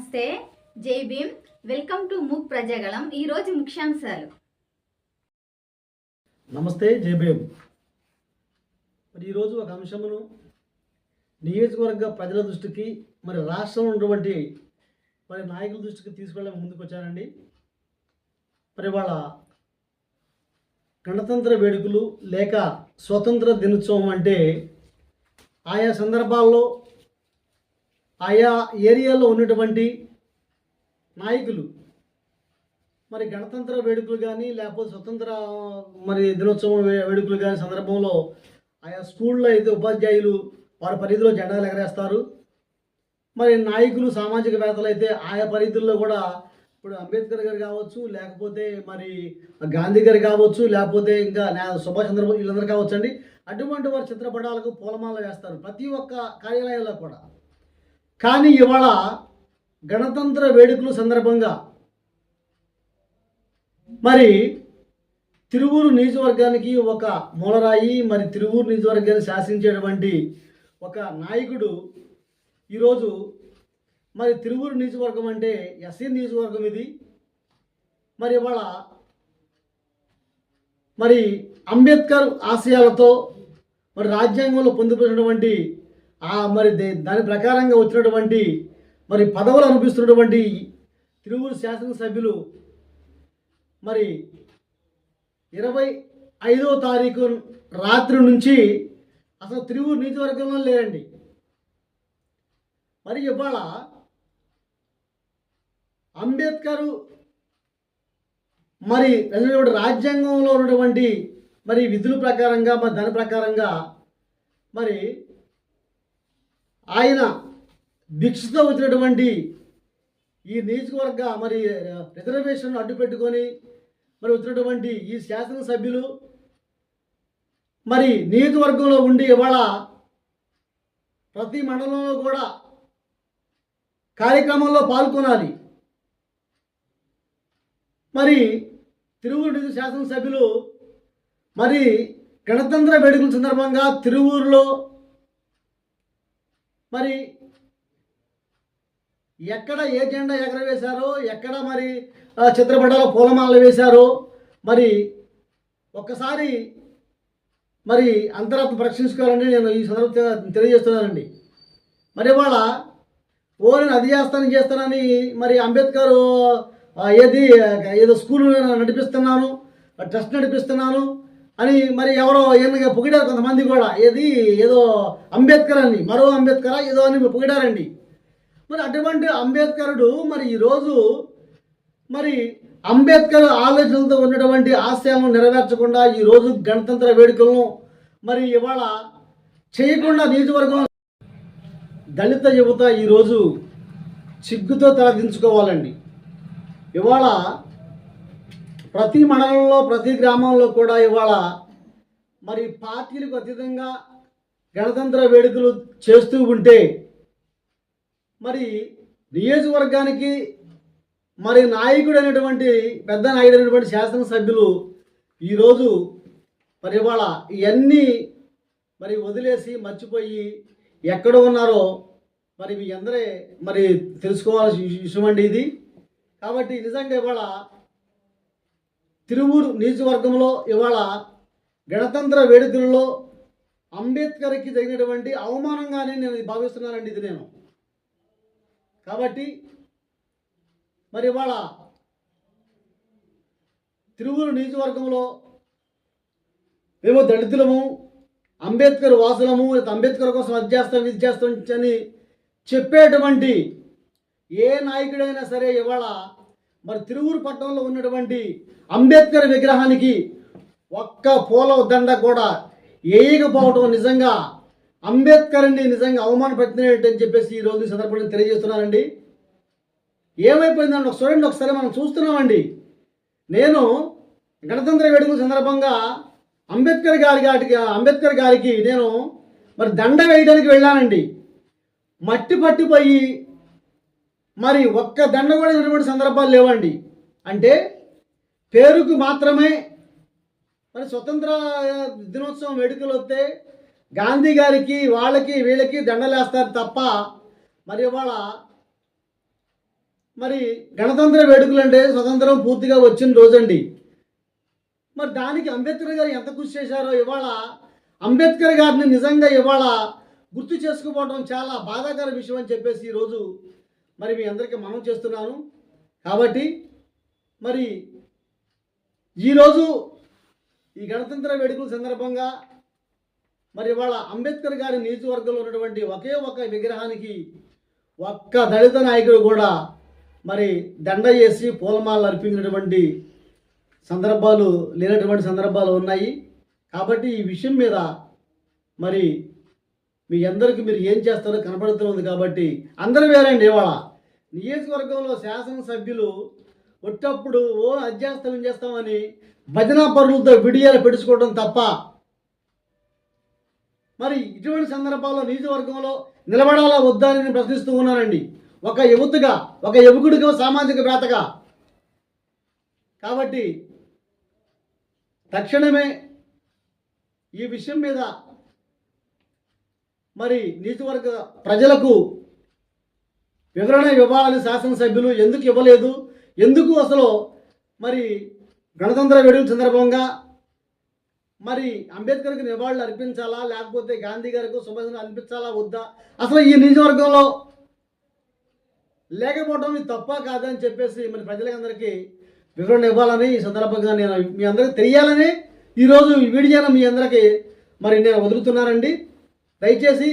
నమస్తే. జై Bhim. Welcome to Mook Prajagalam. ఈరోజు ముఖ్యాంశాలు. నమస్తే జయభీమ్ మరి ఈరోజు ఒక అంశమును నియోజకవర్గ ప్రజల దృష్టికి మరి రాష్ట్రంలో ఉన్నటువంటి మరి నాయకుల దృష్టికి తీసుకెళ్ళడం ముందుకు వచ్చానండి. మరి వాళ్ళ గణతంత్ర వేడుకలు లేక స్వతంత్ర దినోత్సవం అంటే ఆయా సందర్భాల్లో ఆయా ఏరియాలో ఉన్నటువంటి నాయకులు మరి గణతంత్ర వేడుకలు కానీ లేకపోతే స్వతంత్ర మరి దినోత్సవం వేడుకలు కానీ సందర్భంలో ఆయా స్కూల్లో అయితే ఉపాధ్యాయులు వారి పరిధిలో జెండాలు ఎగరేస్తారు. మరి నాయకులు సామాజికవేత్తలు అయితే ఆయా పరిధుల్లో కూడా ఇప్పుడు అంబేద్కర్ గారు కావచ్చు లేకపోతే మరి గాంధీ గారు కావచ్చు లేకపోతే ఇంకా సుభాష్ చంద్రబోస్ వీళ్ళందరూ కావచ్చు అండి అటువంటి వారి చిత్రపటాలకు పూలమాల వేస్తారు. ప్రతి ఒక్క కార్యాలయాల్లో కూడా. కానీ ఇవాళ గణతంత్ర వేడుకల సందర్భంగా మరి తిరువూరు నియోజకవర్గానికి ఒక మూలరాయి మరి తిరువూరు నియోజకవర్గాన్ని శాసించేటువంటి ఒక నాయకుడు ఈరోజు మరి తిరువూరు నియోజకవర్గం అంటే ఎస్సీ నియోజకవర్గం ఇది. మరి ఇవాళ మరి అంబేద్కర్ ఆశయాలతో మరి రాజ్యాంగంలో పొందుపరిచినటువంటి మరి దాని ప్రకారంగా వచ్చినటువంటి మరి పదవులు అనిపిస్తున్నటువంటి తిరువురు శాసనసభ్యులు మరి ఇరవై ఐదో తారీఖు రాత్రి నుంచి అసలు తిరువురు నియోజకవర్గంలో లేరండి. మరి ఇవాళ అంబేద్కర్ మరి రచించినటువంటి రాజ్యాంగంలో ఉన్నటువంటి మరి విధుల ప్రకారంగా మరి దాని ప్రకారంగా మరి ఆయన భిక్షతో వచ్చినటువంటి ఈ నియోజకవర్గ మరి రిజర్వేషన్ అడ్డు పెట్టుకొని మరి వచ్చినటువంటి ఈ శాసనసభ్యులు మరి నియోజకవర్గంలో ఉండి ఇవాళ ప్రతి మండలంలో కూడా కార్యక్రమంలో పాల్గొనాలి. మరి తిరువూరు నియోజక శాసనసభ్యులు మరి గణతంత్ర వేడుకల సందర్భంగా తిరువూరులో మరి ఎక్కడ ఏ జెండా ఎగరవేశారో ఎక్కడ మరి ఆ, చిత్రపటాలు పూలమాలలు వేశారో మరి ఒక్కసారి మరి అంతరాత్మ పరీక్షించుకోవాలని నేను ఈ సందర్భంగా తెలియజేస్తున్నానండి. మరి ఇవాళ ఓ నేను అది చేస్తాను చేస్తానని మరి అంబేద్కర్ ఏది ఏదో స్కూల్ నడిపిస్తున్నాను ట్రస్ట్ నడిపిస్తున్నాను అని మరి ఎవరో ఏమన్నా పొగిడారు కొంతమంది కూడా. ఏది? ఏదో అంబేద్కర్ అని మరో అంబేద్కర్ ఏదో అని పొగిడారండి. మరి అటువంటి అంబేద్కరుడు మరి ఈరోజు మరి అంబేద్కర్ ఆలోచనలతో ఉన్నటువంటి ఆశయాలను నెరవేర్చకుండా ఈరోజు గణతంత్ర వేడుకలను మరి ఇవాళ చేయకుండా నియోజకవర్గం దళిత యువత ఈరోజు సిగ్గుతో తలదించుకోవాలండి. ఇవాళ ప్రతి మండలంలో ప్రతి గ్రామంలో కూడా ఇవాళ మరి పార్టీలకు అతీతంగా గణతంత్ర వేడుకలు చేస్తూ ఉంటే మరి నియోజకవర్గానికి మరి నాయకుడు అనేటువంటి పెద్ద నాయకుడు అనేటువంటి శాసనసభ్యులు ఈరోజు మరి ఇవాళ ఇవన్నీ మరి వదిలేసి మర్చిపోయి ఎక్కడ ఉన్నారో మరి మీ అందరే మరి తెలుసుకోవాల్సిన విష- విషయం అండి ఇది. కాబట్టి నిజంగా ఇవాళ తిరువూరు నియోజకవర్గంలో ఇవాళ గణతంత్ర వేడుకలలో అంబేద్కర్కి జరిగినటువంటి అవమానంగానే నేను భావిస్తున్నానండి ఇది నేను. కాబట్టి మరి ఇవాళ తిరువూరు నియోజకవర్గంలో మేము దళితులము అంబేద్కర్ వాసులము అంబేద్కర్ కోసం అది చేస్తాం ఇది చేస్తాం అని చెప్పేటువంటి ఏ నాయకుడైనా సరే ఇవాళ మరి తిరువూరు పట్టణంలో ఉన్నటువంటి అంబేద్కర్ విగ్రహానికి ఒక్క పూల దండ కూడా వేయకపోవటం నిజంగా అంబేద్కర్ని నిజంగా అవమానపెడుతున్నట్టు అని చెప్పేసి ఈ సందర్భంగా తెలియజేస్తున్నానండి. ఏమైపోయిందండి? ఒక చూడండి ఒకసారి మనం చూస్తున్నామండి. నేను గణతంత్ర వేడుకల సందర్భంగా అంబేద్కర్ గారి గారికి అంబేద్కర్ గారికి నేను మరి దండ వేయడానికి వెళ్ళానండి. మట్టి పట్టిపోయి మరి ఒక్క దండ కూడా ఇటువంటి సందర్భాలు లేవండి. అంటే పేరుకు మాత్రమే మరి స్వతంత్ర దినోత్సవం వేడుకలు వస్తే గాంధీ గారికి వాళ్ళకి వీళ్ళకి దండలేస్తారు తప్ప మరి ఇవాళ మరి గణతంత్ర వేడుకలు అంటే స్వతంత్రం పూర్తిగా వచ్చిన రోజండి. మరి దానికి అంబేద్కర్ గారు ఎంత కృషి చేశారో ఇవాళ అంబేద్కర్ గారిని నిజంగా ఇవాళ గుర్తు చేసుకోవడం చాలా బాధాకర విషయం అని చెప్పేసి ఈరోజు మరి మీ అందరికీ మనం చేస్తున్నాను. కాబట్టి మరి ఈరోజు ఈ గణతంత్ర వేడుకల సందర్భంగా మరి ఇవాళ అంబేద్కర్ గారి నియోజకవర్గంలో ఉన్నటువంటి ఒకే ఒక విగ్రహానికి ఒక్క దళిత నాయకుడు కూడా మరి దండ చేసి పూలమాలలు అర్పించినటువంటి సందర్భాలు లేనటువంటి సందర్భాలు ఉన్నాయి. కాబట్టి ఈ విషయం మీద మరి మీ అందరికీ మీరు ఏం చేస్తారో కనపడుతుంది కాబట్టి అందరూ వేరండి ఇవాళ. నియోజకవర్గంలో శాసనసభ్యులు ఒట్టప్పుడు ఓ అధ్యాస్తాం ఏం చేస్తామని భజన పరులతో విడియాలు పెడుచుకోవడం తప్ప మరి ఇటువంటి సందర్భాల్లో నియోజకవర్గంలో నిలబడాలా వద్దా అని నేను ప్రశ్నిస్తూ ఉన్నానండి ఒక యువతగా ఒక యువకుడిగా సామాజిక వేతగా కాబట్టి తక్షణమే ఈ విషయం మీద మరి నియోజకవర్గ ప్రజలకు వివరణ ఇవ్వాలని శాసనసభ్యులు ఎందుకు ఇవ్వలేదు? ఎందుకు అసలు మరి గణతంత్ర వేడుకల సందర్భంగా మరి అంబేద్కర్కి నివాళులు అర్పించాలా? లేకపోతే గాంధీ గారికి సుభాష్ అర్పించాలా? వద్దా? అసలు ఈ నియోజకవర్గంలో లేకపోవడం ఇది తప్ప కాదని చెప్పేసి మరి ప్రజలందరికీ వివరణ ఇవ్వాలని ఈ సందర్భంగా నేను మీ అందరికీ తెలియాలని ఈరోజు ఈ వీడియోను మీ అందరికీ మరి నేను వదులుతున్నానండి. దయచేసి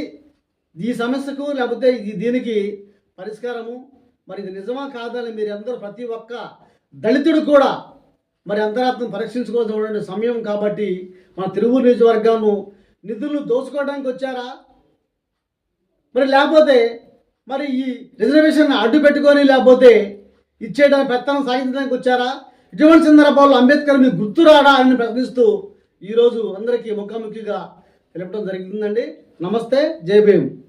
ఈ సమస్యకు లేకపోతే దీనికి పరిష్కారము. మరి ఇది నిజమా కాదని మీరు అందరూ ప్రతి ఒక్క దళితుడు కూడా మరి అంతరాత్మ పరీక్షించుకోవాల్సిన సమయం కాబట్టి మన తిరువూరు నియోజకవర్గంను నిధులు దోచుకోవడానికి వచ్చారా? మరి లేకపోతే మరి ఈ రిజర్వేషన్ అడ్డు పెట్టుకొని లేకపోతే ఇచ్చేయడానికి పెత్తనం సాగించడానికి వచ్చారా? ఇటువంటి సందర్భాల్లో అంబేద్కర్ మీకు గుర్తురాడా అని ప్రశ్నిస్తూ ఈరోజు అందరికీ ముఖాముఖిగా తెలపడం జరిగిందండి. నమస్తే జై భీమ్.